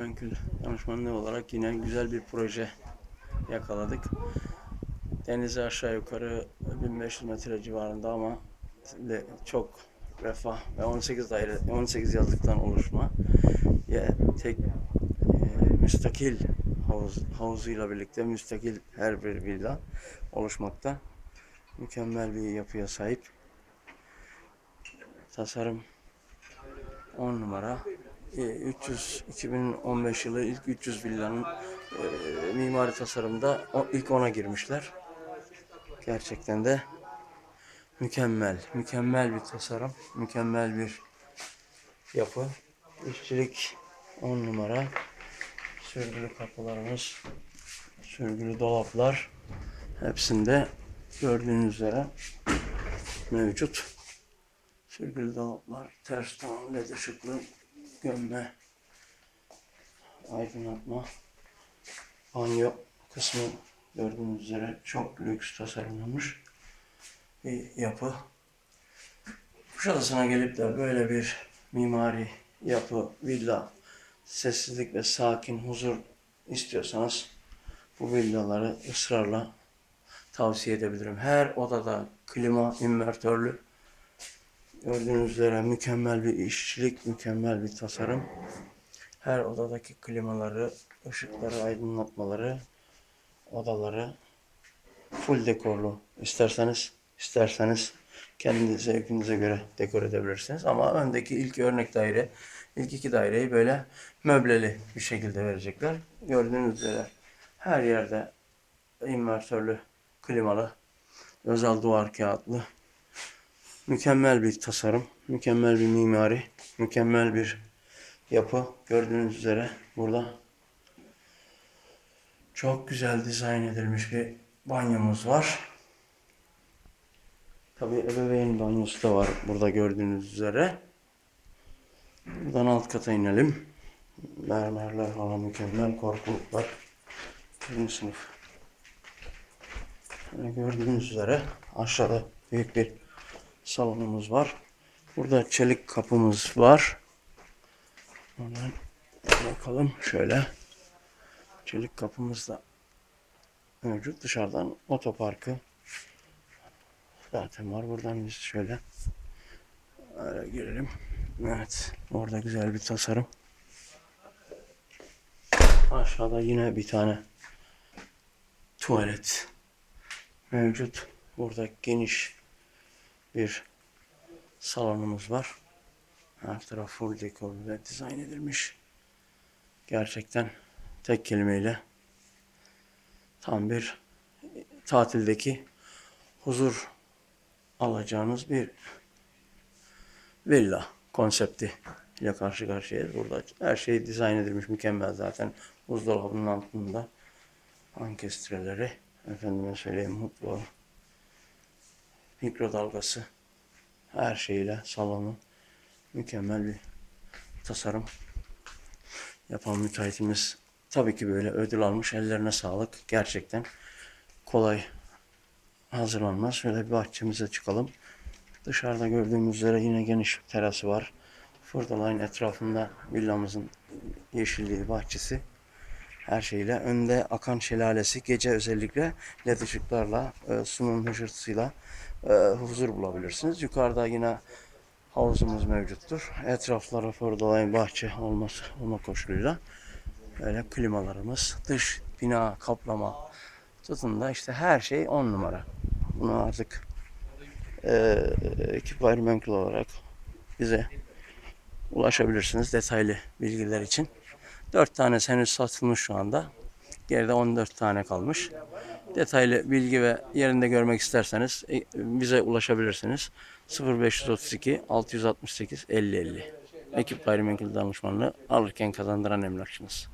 Önkül danışmanlığı olarak yine güzel bir proje yakaladık. Denize aşağı yukarı 1500 metre civarında ama çok refah ve 18 daire 18 yazlıktan oluşma ya tek e, müstakil havuz havuzuyla birlikte müstakil her bir villa oluşmakta. Mükemmel bir yapıya sahip. Tasarım 10 numara. E, 300 2015 yılı ilk 300 villanın e, mimari tasarımda ilk ona girmişler. Gerçekten de mükemmel, mükemmel bir tasarım, mükemmel bir yapı. İşçilik 10 numara. Sürgülü kapılarımız, sürgülü dolaplar hepsinde gördüğünüz üzere mevcut. Sürgülü dolaplar, ters tavan, led ışıklı, gömme, aydınlatma, banyo kısmı gördüğünüz üzere çok lüks tasarlanmış bir yapı. Kuşadası'na gelip de böyle bir mimari yapı, villa, sessizlik ve sakin huzur istiyorsanız bu villaları ısrarla tavsiye edebilirim. Her odada klima, invertörlü, Gördüğünüz üzere mükemmel bir işçilik, mükemmel bir tasarım. Her odadaki klimaları, ışıkları, aydınlatmaları, odaları full dekorlu. İsterseniz, isterseniz kendi zevkinize göre dekor edebilirsiniz. Ama öndeki ilk örnek daire, ilk iki daireyi böyle möbleli bir şekilde verecekler. Gördüğünüz üzere her yerde invertörlü, klimalı, özel duvar kağıtlı, Mükemmel bir tasarım, mükemmel bir mimari, mükemmel bir yapı. Gördüğünüz üzere burada çok güzel dizayn edilmiş bir banyomuz var. Tabii ebeveyn banyosu da var burada gördüğünüz üzere. Buradan alt kata inelim. Mermerler falan mükemmel, korkuluklar. Birinci sınıf. Böyle gördüğünüz üzere aşağıda büyük bir salonumuz var. Burada çelik kapımız var. Hemen bakalım şöyle. Çelik kapımız da mevcut. Dışarıdan otoparkı zaten var. Buradan biz şöyle öyle girelim. Evet. Orada güzel bir tasarım. Aşağıda yine bir tane tuvalet mevcut. Burada geniş bir salonumuz var. Her taraf full dekor ve dizayn edilmiş. Gerçekten tek kelimeyle tam bir tatildeki huzur alacağınız bir villa konsepti ile karşı karşıyayız. Burada her şey dizayn edilmiş mükemmel zaten. Buzdolabının altında ankestreleri, efendime söyleyeyim mutfağı, mikrodalgası. Her şeyle salonu mükemmel bir tasarım yapan müteahhitimiz. Tabii ki böyle ödül almış ellerine sağlık. Gerçekten kolay hazırlanmaz. Şöyle bir bahçemize çıkalım. Dışarıda gördüğümüz üzere yine geniş terası var. Fırdalayın etrafında villamızın yeşilliği bahçesi. Her şeyle önde akan şelalesi gece özellikle led ışıklarla e, sunum hışırtısıyla e, huzur bulabilirsiniz. Yukarıda yine havuzumuz mevcuttur. Etrafları fırdalayın bahçe olması olma koşuluyla böyle klimalarımız, dış bina kaplama tutun da işte her şey on numara. Bunu artık e, ekip gayrimenkul olarak bize ulaşabilirsiniz detaylı bilgiler için. 4 tane henüz satılmış şu anda. Geride 14 tane kalmış. Detaylı bilgi ve yerinde görmek isterseniz e, bize ulaşabilirsiniz. 0532 668 50 50. Ekip gayrimenkul danışmanlığı alırken kazandıran emlakçınız.